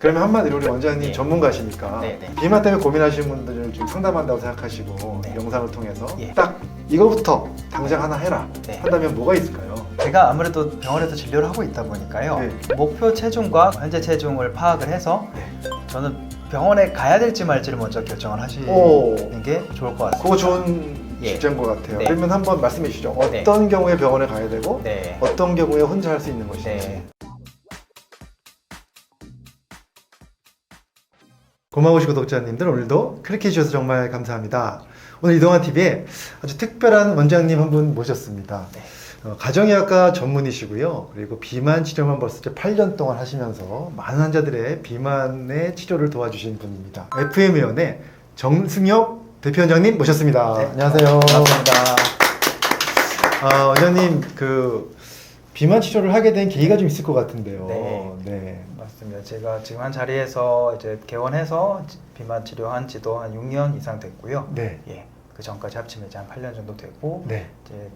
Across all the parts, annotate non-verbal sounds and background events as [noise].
그러면 한마디로 우리 원장님 네. 전문가시니까 네, 네. 비만 때문에 고민하시는 분들을 좀 상담한다고 생각하시고 네. 영상을 통해서 예. 딱 이거부터 당장 하나 해라 네. 한다면 뭐가 있을까요? 제가 아무래도 병원에서 진료를 하고 있다 보니까요. 네. 목표 체중과 현재 체중을 파악을 해서 네. 저는 병원에 가야 될지 말지를 먼저 결정을 하시는 오. 게 좋을 것 같습니다. 그거 좋은 예. 주제인 것 같아요. 네. 그러면 한번 말씀해 주시죠. 네. 어떤 경우에 병원에 가야 되고 네. 어떤 경우에 혼자 할 수 있는 것인지. 네. 고마우신 구독자님들 오늘도 클릭해 주셔서 정말 감사합니다. 오늘 이동환 TV에 아주 특별한 원장님 한 분 모셨습니다. 네. 어, 가정의학과 전문이시고요. 그리고 비만 치료만 벌써 이제 8년 동안 하시면서 많은 환자들의 비만의 치료를 도와주신 분입니다. FM위원회 정승엽 대표원장님 모셨습니다. 네. 안녕하세요. 반갑습니다. 아, 원장님 그 비만 치료를 하게 된 계기가 좀 있을 것 같은데요. 네. 네. 맞습니다. 제가 지금 한 자리에서 이제 개원해서 지- 비만 치료한 지도 한 6년 이상 됐고요. 네. 예. 그 전까지 합치면 이제 한 8년 정도 되고 네. 이제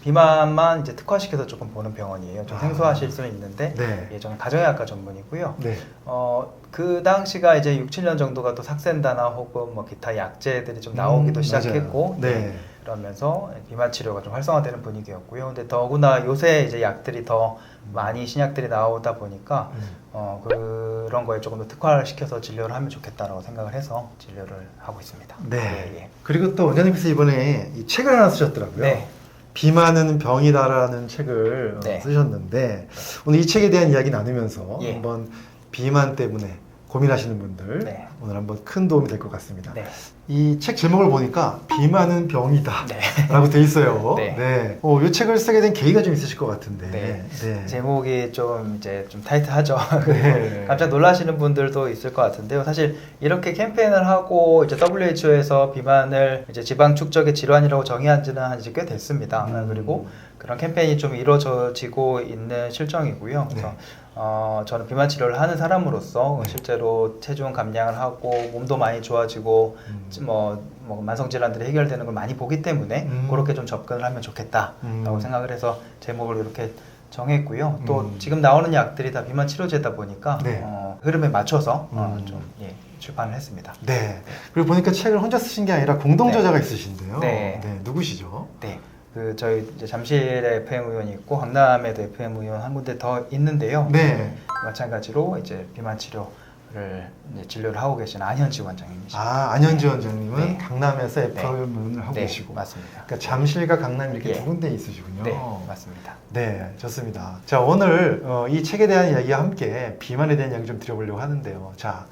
비만만 이제 특화시켜서 조금 보는 병원이에요. 좀 아. 생소하실 수는 있는데 네. 예, 저는 가정의학과 전문이고요. 네. 어, 그 당시가 이제 6, 7년 정도가 또 삭센다나 혹은 뭐 기타 약제들이 좀 나오기도 음, 시작했고. 예, 네. 그러면서 비만 치료가 좀 활성화되는 분위기였고요. 근데 더구나 요새 이제 약들이 더 많이 신약들이 나오다 보니까 음. 어, 그런 거에 조금 더 특화를 시켜서 진료를 하면 좋겠다라고 생각을 해서 진료를 하고 있습니다. 네. 예, 예. 그리고 또 원장님께서 이번에 이 책을 하나 쓰셨더라고요. 네. 비만은 병이다라는 책을 어, 네. 쓰셨는데 오늘 이 책에 대한 이야기 나누면서 예. 한번 비만 때문에 고민하시는 분들 네. 오늘 한번 큰 도움이 될 것 같습니다. 네. 이 책 제목을 보니까 비만은 병이다. 네. [laughs] 라고 돼 있어요. 네. 어, 이 책을 쓰게 된 계기가 좀 있으실 것 같은데. 네. 네. 제목이 좀 이제 좀 타이트하죠. 네. [laughs] 깜짝 놀라시는 분들도 있을 것 같은데요. 사실 이렇게 캠페인을 하고 이제 WHO에서 비만을 이제 지방 축적의 질환이라고 정의한 지는 한 이제 꽤 됐습니다. 음. 그리고 그런 캠페인이 좀 이루어지고 있는 실정이고요. 그래서 네. 어, 저는 비만 치료를 하는 사람으로서 네. 실제로 체중 감량을 하고 몸도 많이 좋아지고 음. 뭐, 뭐 만성 질환들이 해결되는 걸 많이 보기 때문에 음. 그렇게 좀 접근을 하면 좋겠다라고 음. 생각을 해서 제목을 이렇게 정했고요. 또 음. 지금 나오는 약들이 다 비만 치료제다 보니까 네. 어, 흐름에 맞춰서 어, 음. 좀 예, 출판을 했습니다. 네. 그리고 보니까 책을 혼자 쓰신 게 아니라 공동 네. 저자가 있으신데요. 네. 누구시죠? 네. 그 저희 이제 잠실에 FM 의원이 있고 강남에도 FM 의원 한 군데 더 있는데요. 네. 마찬가지로 이제 비만 치료를 이제 진료를 하고 계신 안현지 원장님이십니다. 아, 안현지 원장님은 네. 강남에서 네. FM을 하고 네, 계시고. 맞습니다. 그러니까 잠실과 강남 이렇게 예. 두 군데 있으시군요. 네, 맞습니다. 네, 좋습니다. 자, 오늘 어, 이 책에 대한 이야기와 함께 비만에 대한 이야기 좀 드려보려고 하는데요. 자,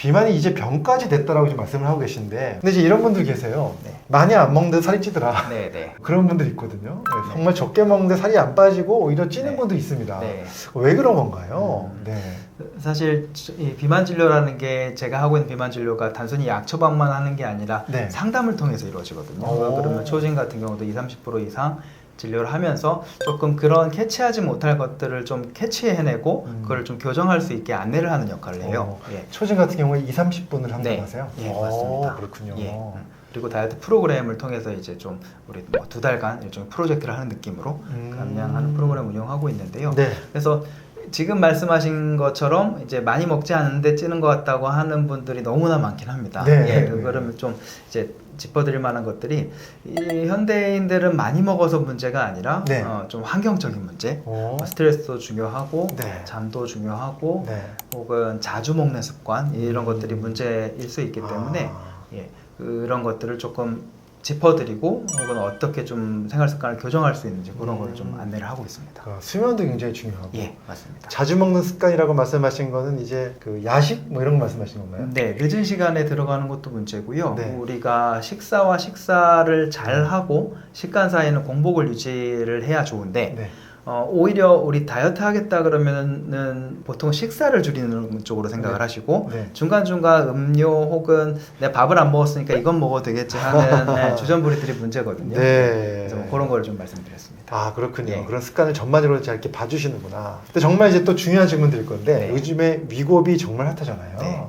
비만이 이제 병까지 됐다라고 지금 말씀을 하고 계신데, 근데 이제 이런 분들 계세요. 네. 많이 안 먹는데 살이 찌더라. 네, 네. [laughs] 그런 분들 있거든요. 네, 정말 적게 먹는데 살이 안 빠지고 오히려 찌는 네. 분도 있습니다. 네. 왜 그런 건가요? 음. 네. 사실 이 비만 진료라는 게 제가 하고 있는 비만 진료가 단순히 약 처방만 하는 게 아니라 네. 상담을 통해서 이루어지거든요. 오. 그러면 초진 같은 경우도 20, 30% 이상 진료를 하면서 조금 그런 캐치하지 못할 것들을 좀 캐치해내고 음. 그걸 좀 교정할 수 있게 안내를 하는 역할을 해요. 어, 예. 초진 같은 경우에 2, 30분을 상담하세요? 예, 오, 맞습니다. 그렇군요. 예. 음. 그리고 다이어트 프로그램을 통해서 이제 좀 우리 뭐 두 달간 일종의 프로젝트를 하는 느낌으로 음. 감량하는 프로그램 운영하고 있는데요. 네. 그래서 지금 말씀하신 것처럼 이제 많이 먹지 않는데 찌는 것 같다고 하는 분들이 너무나 많긴 합니다. 네. 예, 그러면 좀 이제 짚어드릴 만한 것들이 이 현대인들은 많이 먹어서 문제가 아니라 네. 어, 좀 환경적인 문제, 오. 스트레스도 중요하고 네. 잠도 중요하고 네. 혹은 자주 먹는 습관 이런 음. 것들이 문제일 수 있기 때문에 아. 예, 그런 것들을 조금 짚어드리고 혹은 어떻게 좀 생활 습관을 교정할 수 있는지 그런 걸좀 음. 안내를 하고 있습니다. 그 수면도 굉장히 중요하고. 예, 맞습니다. 자주 먹는 습관이라고 말씀하신 거는 이제 그 야식 뭐 이런 거 말씀하신 건가요? 네, 늦은 시간에 들어가는 것도 문제고요. 네. 우리가 식사와 식사를 잘 하고 식간 사이에는 공복을 유지를 해야 좋은데 네. 어, 오히려 우리 다이어트 하겠다 그러면은 보통 식사를 줄이는 쪽으로 생각을 네. 하시고 네. 중간중간 음료 혹은 내 밥을 안 먹었으니까 이건 먹어도 되겠지 하는 네, [laughs] 주전부리들이 문제거든요. 네. 그래서 뭐 그런 걸좀 말씀드렸습니다. 아 그렇군요. 예. 그런 습관을 전반적으로 잘 이렇게 봐주시는구나. 근데 정말 이제 또 중요한 질문 드릴 건데 네. 요즘에 위고비 정말 핫하잖아요. 네.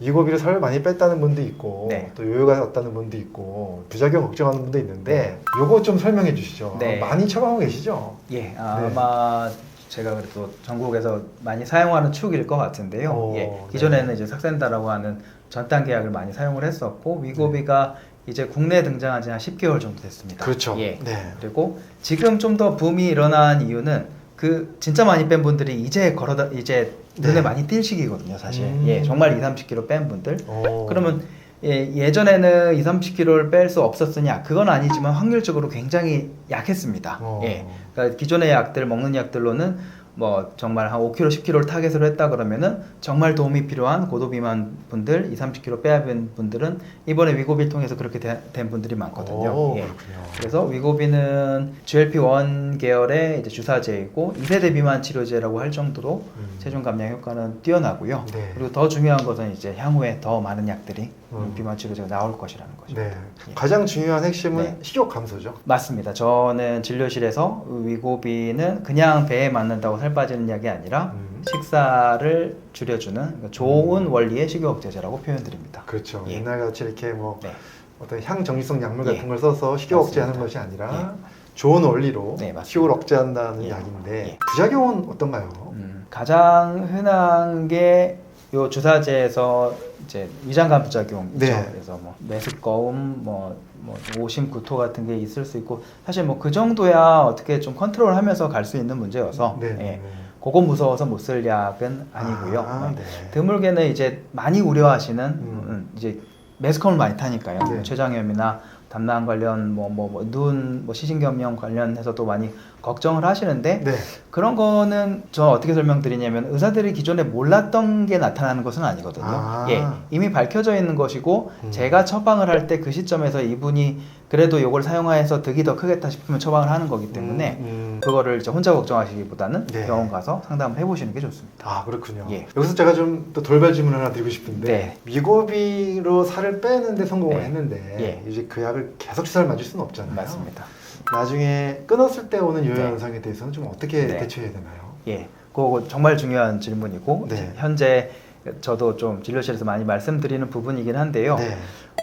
위고비로 살을 많이 뺐다는 분도 있고 네. 또 요요가 왔다는 분도 있고 부작용 걱정하는 분도 있는데 요거 좀 설명해 주시죠. 네. 많이 처방하고 계시죠? 예, 아마 제가 그래도 전국에서 많이 사용하는 축일 것 같은데요. 오, 예, 네. 기존에는 이제 삭센다라고 하는 전단 계약을 많이 사용을 했었고 위고비가 이제 국내에 등장한 지 한 10개월 정도 됐습니다. 그렇죠. 예. 네. 그리고 지금 좀 더 붐이 일어난 이유는 그 진짜 많이 뺀 분들이 이제 걸어다 이제 눈에 네. 많이 띌 시기거든요, 사실. 음. 예, 정말 2, 30kg 뺀 분들. 오. 그러면 예, 예전에는 2, 30kg를 뺄 수 없었으냐? 그건 아니지만 확률적으로 굉장히 약했습니다. 어. 예. 그러니까 기존의 약들 먹는 약들로는 뭐 정말 한 5kg, 10kg를 타겟으로 했다 그러면은 정말 도움이 필요한 고도 비만 분들, 2, 30kg 빼야 된 분들은 이번에 위고비를 통해서 그렇게 되- 된 분들이 많거든요. 오, 예. 그래서 위고비는 GLP-1 계열의 이제 주사제이고 2세대 비만 치료제라고 할 정도로 음. 체중 감량 효과는 뛰어나고요. 네. 그리고 더 중요한 것은 이제 향후에 더 많은 약들이 음. 비만 치료제가 나올 것이라는 거죠. 네. 예. 가장 중요한 핵심은 네. 식욕 감소죠. 맞습니다. 저는 진료실에서 위고비는 그냥 배에 맞는다고 살 빠지는 약이 아니라 음. 식사를 줄여주는 그러니까 좋은 원리의 식욕 억제제라고 표현드립니다. 그렇죠. 예. 옛날 같이 이렇게 뭐 네. 어떤 향정리성 약물 예. 같은 걸 써서 식욕. 억제하는 것이 아니라 좋은 원리로 네. 식욕을 억제한다는 예. 약인데 예. 부작용은 어떤가요? 음, 가장 흔한 게 요 주사제에서 이제 위장관 부작용이죠. 네. 그래서 뭐 메스꺼움, 뭐, 뭐 오심, 구토 같은 게 있을 수 있고 사실 뭐 그 정도야 어떻게 좀 컨트롤하면서 갈 수 있는 문제여서 네. 예, 네. 그거 무서워서 못 쓸 약은 아니고요. 아, 네. 네. 드물게는 이제 많이 우려하시는 음. 음, 이제 매스컴을 많이 타니까요. 네. 뭐 췌장염이나 담낭 관련 뭐 뭐 눈 뭐 시신경염 관련해서도 많이 걱정을 하시는데 네. 그런 거는 저 어떻게 설명드리냐면 의사들이 기존에 몰랐던 게 나타나는 것은 아니거든요. 아. 예, 이미 밝혀져 있는 것이고 음. 제가 처방을 할 때 그 시점에서 이분이 그래도 이걸 사용하여서 득이 더 크겠다 싶으면 처방을 하는 거기 때문에 음, 음. 그거를 이제 혼자 걱정하시기보다는 네. 병원 가서 상담을 해보시는 게 좋습니다. 아 그렇군요. 예. 여기서 제가 좀 또 돌발 질문 하나 드리고 싶은데 네. 미고비로 살을 빼는데 성공을 네. 했는데 예. 이제 그 약을 계속 주사를 맞을 수는 없잖아요. 맞습니다. 나중에 끊었을 때 오는 요요 네. 현상에 대해서는 좀 어떻게 네. 대처해야 되나요? 예, 그거 정말 중요한 질문이고 네. 현재 저도 좀 진료실에서 많이 말씀드리는 부분이긴 한데요.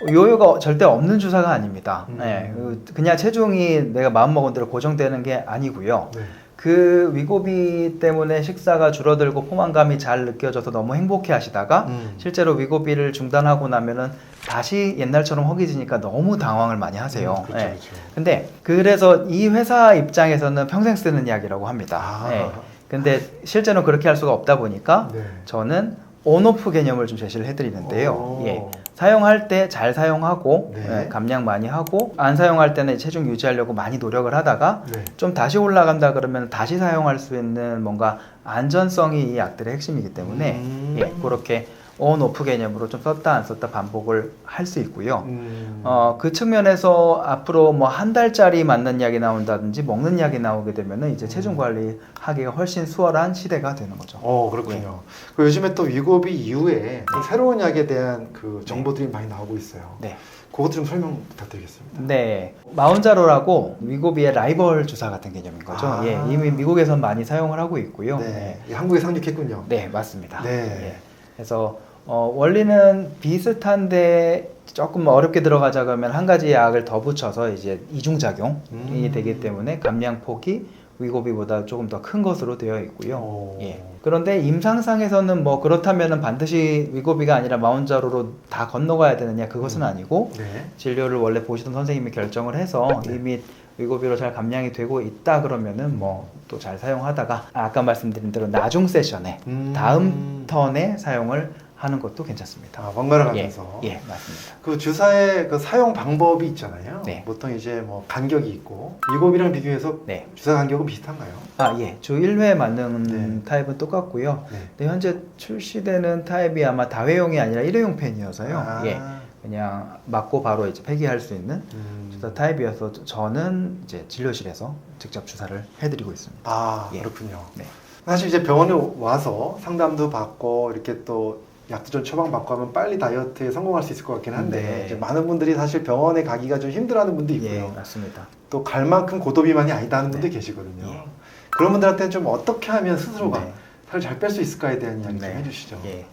네. 요요가 절대 없는 주사가 아닙니다. 음. 예, 그- 그냥 체중이 내가 마음먹은 대로 고정되는 게 아니고요. 네. 그 위고비 때문에 식사가 줄어들고 포만감이 잘 느껴져서 너무 행복해 하시다가 음. 실제로 위고비를 중단하고 나면은 다시 옛날처럼 허기지니까 너무 당황을 많이 하세요. 음, 그렇죠, 예. 그렇죠. 근데 그래서 이 회사 입장에서는 평생 쓰는 약이라고 합니다. 아. 예. 근데 실제로 그렇게 할 수가 없다 보니까 네. 저는 온오프 개념을 좀 제시를 해드리는데요. 오. 예. 사용할 때 잘 사용하고 네. 예, 감량 많이 하고 안 사용할 때는 체중 유지하려고 많이 노력을 하다가 네. 좀 다시 올라간다 그러면 다시 사용할 수 있는 뭔가 안전성이 이 약들의 핵심이기 때문에 음. 예, 그렇게 온 오프 개념으로 좀 썼다 안 썼다 반복을 할 수 있고요. 음. 어, 그 측면에서 앞으로 뭐 한 달짜리 맞는 약이 나온다든지 먹는 약이 나오게 되면은 이제 체중 관리 하기가 훨씬 수월한 시대가 되는 거죠. 어 그렇군요. 그 요즘에 또 위고비 이후에 또 새로운 약에 대한 그 정보들이 많이 나오고 있어요. 네. 그것 좀 설명 부탁드리겠습니다. 네. 마운자로라고 위고비의 라이벌 주사 같은 개념인 거죠. 아. 예, 이미 미국에선 많이 사용을 하고 있고요. 네. 이 한국에 상륙했군요. 네, 맞습니다. 네. 예. 그래서 어, 원리는 비슷한데 조금 어렵게 들어가자 그러면 한 가지 약을 더 붙여서 이제 이중작용이 음. 되기 때문에 감량 폭이 위고비보다 조금 더 큰 것으로 되어 있고요. 오. 예. 그런데 임상상에서는 뭐 그렇다면은 반드시 위고비가 아니라 마운자로로 다 건너가야 되느냐 그것은 음. 아니고 네. 진료를 원래 보시던 선생님이 결정을 해서 네. 이미 위고비로 잘 감량이 되고 있다 그러면은 뭐 또 잘 사용하다가 아까 말씀드린 대로 나중 세션에 음. 다음 턴에 사용을 하는 것도 괜찮습니다. 아, 번갈아 예, 가면서. 예, 맞습니다. 그 주사의 그 사용 방법이 있잖아요. 네. 보통 이제 뭐 간격이 있고 위고비랑 비교해서 네. 주사 간격은 비슷한가요? 아, 예. 주 1회 맞는 네. 타입은 똑같고요. 네. 근데 현재 출시되는 타입이 아마 다회용이 아니라 일회용 펜이어서요. 아. 예. 그냥 맞고 바로 이제 폐기할 수 있는 음. 주사 타입이어서 저는 이제 진료실에서 직접 주사를 해드리고 있습니다. 아 예. 그렇군요. 네. 사실 이제 병원에 상담도 상담도 받고 이렇게 또 약도 좀 처방 받고 하면 빨리 다이어트에 성공할 수 있을 것 같긴 한데 네. 이제 많은 분들이 사실 병원에 가기가 좀 힘들어하는 분도 있고요. 예, 맞습니다. 또 갈 만큼 고도비만이 아니다 하는 네. 분도 계시거든요. 예. 그런 분들한테는 좀 어떻게 하면 스스로가 네. 살을 잘 뺄 수 있을까에 대한 이야기 네. 좀 해주시죠. 예.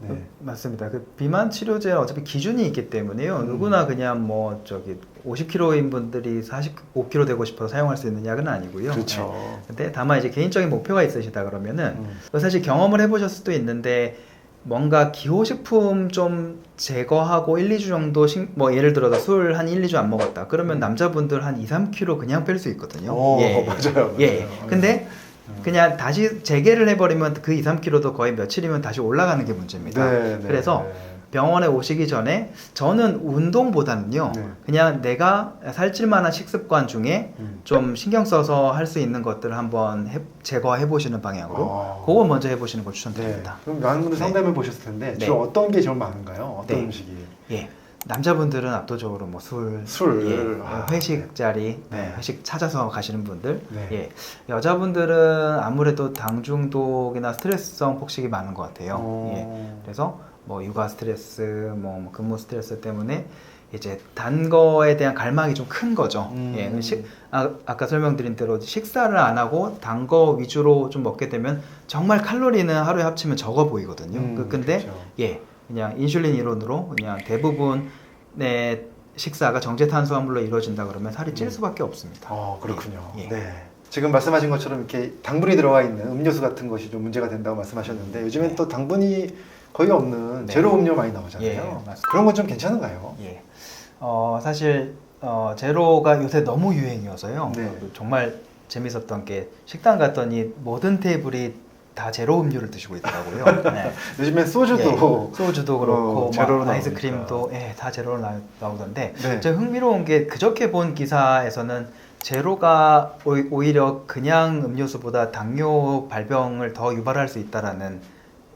네. 맞습니다. 그 비만 치료제는 어차피 기준이 있기 때문에요. 음. 누구나 그냥 뭐 저기 50kg인 분들이 45kg 되고 싶어서 사용할 수 있는 약은 아니고요. 그렇죠. 네. 근데 다만 이제 개인적인 목표가 있으시다 그러면은 음. 사실 경험을 해보실 수도 있는데 뭔가 기호식품 좀 제거하고 1, 2주 정도 식, 뭐 예를 들어서 술 한 1, 2주 안 먹었다. 그러면 남자분들 한 2, 3kg 그냥 뺄 수 있거든요. 오, 예. 어, [laughs] 맞아요, 맞아요. 예. 근데 음. 그냥 다시 재개를 해버리면 그 2, 3kg도 거의 며칠이면 다시 올라가는 게 문제입니다. 네, 네, 그래서 네. 병원에 오시기 전에 저는 운동보다는요 네. 그냥 내가 살찔 만한 식습관 중에 음. 좀 신경 써서 할 수 있는 것들을 한번 해- 제거해 보시는 방향으로 아. 그거 먼저 해보시는 걸 네. 추천드립니다. 그럼 많은 분들 네. 상담해 보셨을 텐데 네. 주로 어떤 게 제일 많은가요? 어떤 네. 음식이? 예. 남자분들은 압도적으로 뭐 술, 술. 예, 아, 회식 자리, 네. 네, 회식 찾아서 가시는 분들, 네. 예, 여자분들은 아무래도 당 중독이나 스트레스성 폭식이 많은 것 같아요. 어. 예, 그래서 뭐 육아 스트레스, 뭐, 뭐 근무 스트레스 때문에 이제 단 거에 대한 갈망이 좀 큰 거죠. 음. 예, 식, 아, 아까 설명드린 대로 식사를 안 하고 단 거 위주로 좀 먹게 되면 정말 칼로리는 하루에 합치면 적어 보이거든요. 음, 그- 근데 그렇죠. 예, 그냥 인슐린 이론으로 그냥 대부분의 식사가 정제 탄수화물로 이루어진다 그러면 살이 찔 음. 수밖에 없습니다. 어, 그렇군요. 예. 네. 지금 말씀하신 것처럼 이렇게 당분이 들어가 있는 음료수 같은 것이 좀 문제가 된다고 말씀하셨는데 요즘엔 네. 또 당분이 거의 없는 네. 제로 음료 많이 나오잖아요. 예, 맞습니다. 그런 건 좀 괜찮은가요? 예. 어, 사실 어, 제로가 요새 너무 유행이어서요. 네. 그 정말 재밌었던 게 식당 갔더니 모든 테이블이 다 제로 음료를 드시고 있더라고요. [laughs] 네. 요즘엔 소주도 예, 소주도 그렇고 어, 제로로 막. 아이스크림도 예, 다 제로로 나, 나오던데 네. 제가 흥미로운 게 그저께 본 기사에서는 제로가 오- 오히려 그냥 음료수보다 당뇨 발병을 더 유발할 수 있다라는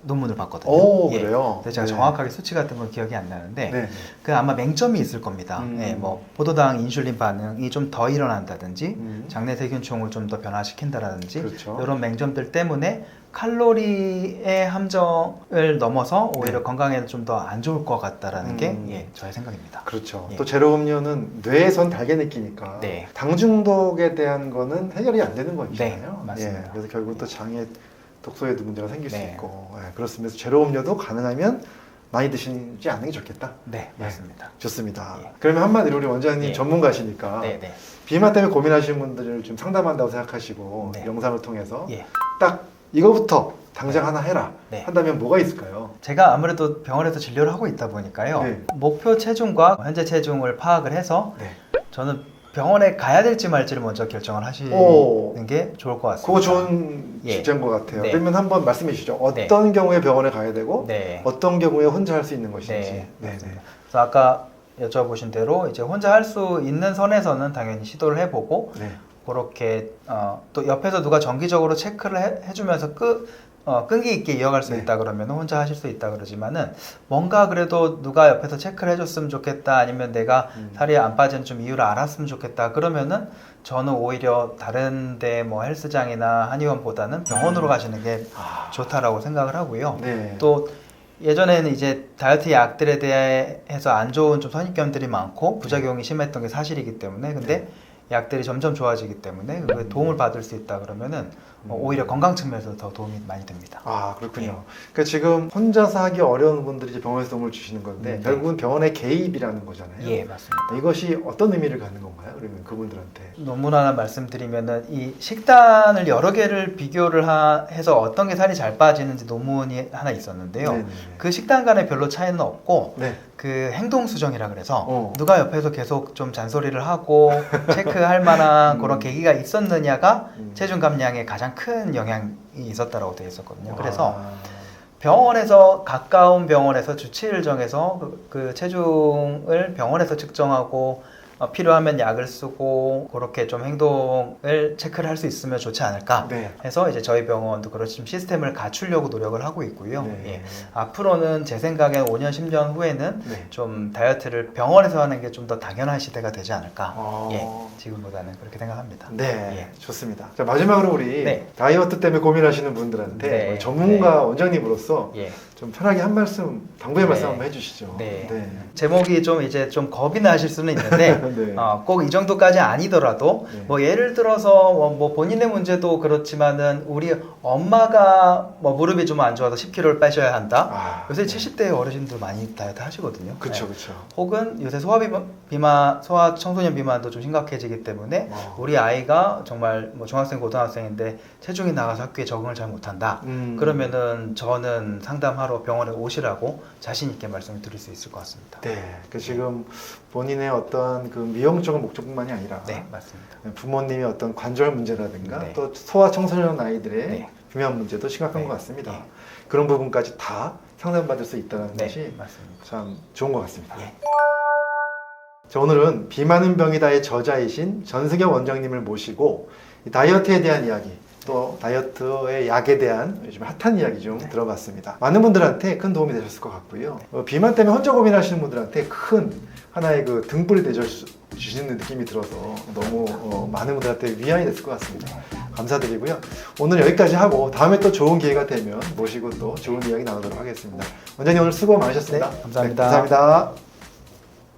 논문을 봤거든요. 오, 예. 그래요? 근데 제가 네. 정확하게 수치 같은 건 기억이 안 나는데 네. 그 아마 맹점이 있을 겁니다. 음. 예, 뭐 포도당 인슐린 반응이 좀 더 일어난다든지 음. 장내 세균총을 좀 더 변화시킨다라든지 그렇죠. 이런 맹점들 때문에 칼로리의 함정을 넘어서 오히려 네. 건강에는 좀더 안 좋을 것 같다라는 게 음. 예, 저의 생각입니다. 그렇죠. 예. 또 제로 음료는 뇌에선 달게 느끼니까 네. 당 중독에 대한 거는 해결이 안 되는 거잖아요. 네, 맞습니다. 예, 그래서 결국 또 장에 독소에도 문제가 생길 수 네. 있고 예, 그렇습니다. 제로 음료도 가능하면 많이 드시지 않는 게 좋겠다. 네, 예. 맞습니다. 좋습니다. 예. 그러면 한마디로 우리 원장님 예. 전문가시니까 네, 네. 비만 때문에 고민하시는 분들을 좀 상담한다고 생각하시고 네. 영상을 통해서 예. 딱 이거부터 당장 하나 해라 네. 한다면 뭐가 있을까요? 제가 아무래도 병원에서 진료를 하고 있다 보니까요. 네. 목표 체중과 현재 체중을 파악을 해서 네. 저는 병원에 가야 될지 말지를 먼저 결정을 하시는 오. 게 좋을 것 같습니다. 그거 좋은 예. 주제인 것 같아요. 네. 그러면 한번 말씀해 주시죠. 어떤 경우에 병원에 가야 되고 네. 어떤 경우에 혼자 할 수 있는 것인지. 네, 네, 맞습니다. 그래서 아까 여쭤보신 대로 이제 혼자 할 수 있는 선에서는 당연히 시도를 해보고 네. 그렇게 어, 또 옆에서 누가 정기적으로 체크를 해, 해주면서 끄, 어, 끈기 있게 이어갈 수 네. 있다 그러면 혼자 하실 수 있다 그러지만은 뭔가 그래도 누가 옆에서 체크를 해줬으면 좋겠다 아니면 내가 음. 살이 안 빠지는 좀 이유를 알았으면 좋겠다 그러면은 저는 오히려 다른데 뭐 헬스장이나 한의원보다는 병원으로 가시는 게 아, 좋다라고 생각을 하고요. 네. 또 예전에는 이제 다이어트 약들에 대해서 안 좋은 좀 선입견들이 많고 부작용이 심했던 게 사실이기 때문에 근데 네. 약들이 점점 좋아지기 때문에 그 도움을 받을 수 있다 그러면은 어, 음. 오히려 건강 측면에서 더 도움이 많이 됩니다. 아 그렇군요. 예. 그러니까 지금 혼자서 하기 어려운 분들이 이제 병원에서 도움을 주시는 건데 네. 결국은 병원의 개입이라는 거잖아요. 예, 맞습니다. 이것이 어떤 의미를 갖는 건가요? 그러면 그분들한테. 논문 하나 말씀드리면은 이 식단을 여러 개를 비교를 하- 해서 어떤 게 살이 잘 빠지는지 논문이 하나 있었는데요. 네네네. 그 식단 간에 별로 차이는 없고 네. 그 행동 수정이라 그래서 어. 누가 옆에서 계속 좀 잔소리를 하고 [laughs] 체크할 만한 음. 그런 계기가 있었느냐가 음. 체중 감량에 가장 큰 영향이 있었다라고 되어 있었거든요. 그래서 아, 병원에서 가까운 병원에서 주치의를 정해서 그, 그 체중을 병원에서 측정하고 어, 필요하면 약을 쓰고 그렇게 좀 행동을 체크를 할 수 있으면 좋지 않을까 네. 해서 이제 저희 병원도 그런 좀 시스템을 갖추려고 노력을 하고 있고요. 네. 예. 앞으로는 제 생각엔 5년 10년 후에는 네. 좀 다이어트를 병원에서 하는 게 좀 더 당연한 시대가 되지 않을까. 아. 예, 지금보다는 그렇게 생각합니다. 네, 좋습니다. 자, 마지막으로 우리 네. 다이어트 때문에 고민하시는 분들한테 네. 우리 전문가 원장님으로서 예, 좀 편하게 한 말씀, 당부의 네. 말씀 한번 해주시죠. 네. 네. 제목이 좀 이제 좀 겁이 나실 수는 있는데 [laughs] 네. 어, 꼭 이 정도까지 아니더라도 네. 뭐 예를 들어서 뭐, 뭐 본인의 문제도 그렇지만은 우리 엄마가 뭐 무릎이 좀 안 좋아서 10kg를 빼셔야 한다. 아, 요새 네. 70대 어르신들 많이 다이어트 하시거든요. 그쵸, 네. 그쵸. 혹은 요새 소아 비만, 소아 청소년 비만도 좀 심각해지기 때문에 어. 우리 아이가 정말 뭐 중학생, 고등학생인데 체중이 나가서 학교에 적응을 잘 못한다. 음. 그러면은 저는 상담하러 병원에 오시라고 자신 있게 말씀을 드릴 수 있을 것 같습니다. 네. 그 지금 본인의 어떤 그 미용적인 목적뿐만이 아니라 네, 맞습니다. 부모님의 어떤 관절 문제라든가 네. 또 소아 청소년 아이들의 네. 비만 문제도 심각한 네. 것 같습니다. 네. 그런 부분까지 다 상담받을 수 있다는 네, 것이 맞습니다. 참 좋은 것 같습니다. 예. 자, 오늘은 비만은 병이다의 저자이신 전승엽 원장님을 모시고 이 다이어트에 대한 이야기 또 다이어트의 약에 대한 요즘 핫한 이야기 좀 들어봤습니다. 많은 분들한테 큰 도움이 되셨을 것 같고요. 어, 비만 때문에 혼자 고민하시는 분들한테 큰 하나의 그 등불이 되어 주- 주시는 느낌이 들어서 너무 어, 많은 분들한테 위안이 됐을 것 같습니다. 감사드리고요. 오늘 여기까지 하고 다음에 또 좋은 기회가 되면 모시고 또 좋은 이야기 나누도록 하겠습니다. 원장님 오늘 수고 많으셨습니다. 네, 감사합니다. 감사합니다.